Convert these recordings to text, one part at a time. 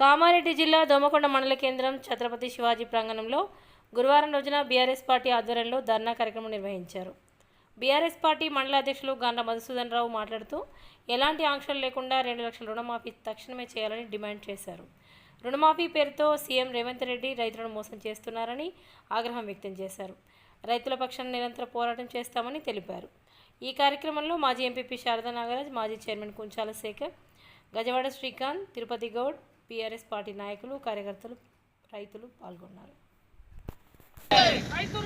కామారెడ్డి జిల్లా దోమకొండ మండల కేంద్రం ఛత్రపతి శివాజీ ప్రాంగణంలో గురువారం రోజున బీఆర్ఎస్ పార్టీ ఆధ్వర్యంలో ధర్నా కార్యక్రమం నిర్వహించారు. బీఆర్ఎస్ పార్టీ మండల అధ్యక్షులు గాండ్ల మధుసూదన్ రావు మాట్లాడుతూ ఎలాంటి ఆంక్షలు లేకుండా రెండు లక్షల రుణమాఫీ తక్షణమే చేయాలని డిమాండ్ చేశారు. రుణమాఫీ పేరుతో సీఎం రేవంత్ రెడ్డి రైతులను మోసం చేస్తున్నారని ఆగ్రహం వ్యక్తం చేశారు. రైతుల పక్షాన నిరంతర పోరాటం చేస్తామని తెలిపారు. ఈ కార్యక్రమంలో మాజీ ఎంపీపీ శారదా నాగరాజ్ మాజీ chairman Kunchala Shekhar Gajawada Srikanth Tirupati Goud PRS party నాయకులు కార్యకర్తలు రైతులు పాల్గొన్నారు రైతు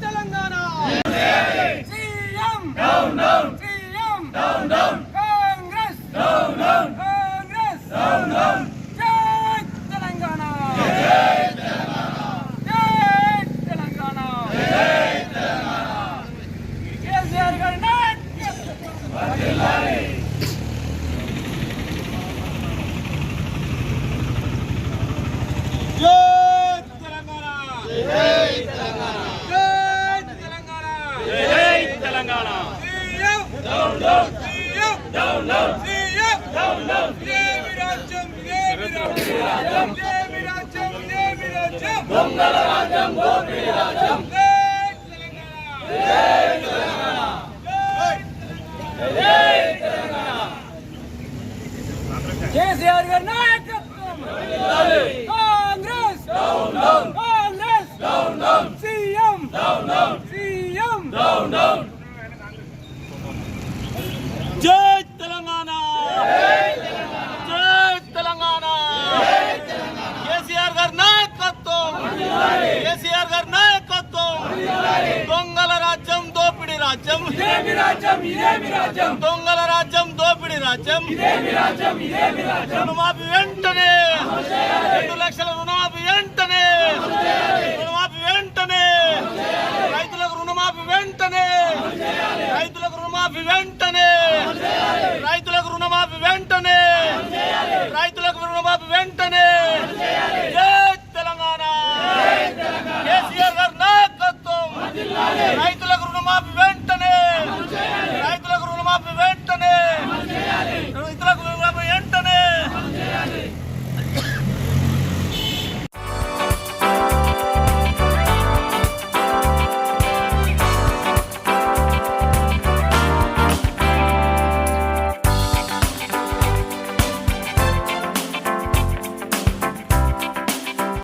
తెలంగాణ సీఎం సీఎం కాంగ్రెస్ కాంగ్రెస్ జై తెలంగాణ జై తెలంగాణ కేసీఆర్ గారి నాయకత్వం జై తెలంగాణ జై తెలంగాణ జై Telangana CM down down CM down down CM down down ఏమి రాజ్యం ఏమి రాజ్యం ఏమి రాజ్యం ఏమి రాజ్యం దొంగల రాజ్యం దోపిడీ రాజ్యం జై తెలంగాణ జై తెలంగాణ జై తెలంగాణ కేసీఆర్ గారి నాయకత్వం కాంగ్రెస్ కాంగ్రెస్ సీఎం సీఎం జై తెలంగాణ జై తెలంగాణ కేసీఆర్ గారి నాయకత్వం కేసీఆర్ గారి నాయకత్వం దొంగల రాజ్యం దోపిడీ రాజ్యం. ఇదేమి రాజ్యం ఇదేమి రాజ్యం. దొంగల రాజ్యం దోపిడీ రాజ్యం. ఇదేమి రాజ్యం ఇదేమి రాజ్యం. రుణమాఫీ వెంటనే. రెండు లక్షల రుణమాఫీ వెంటనే. రుణమాఫీ వెంటనే. రైతులకు రుణమాఫీ వెంటనే. రైతులకు రుణమాఫీ వెంటనే. రైతులకు రుణమాఫీ వెంటనే. రైతులకు రుణమాఫీ వెంటనే.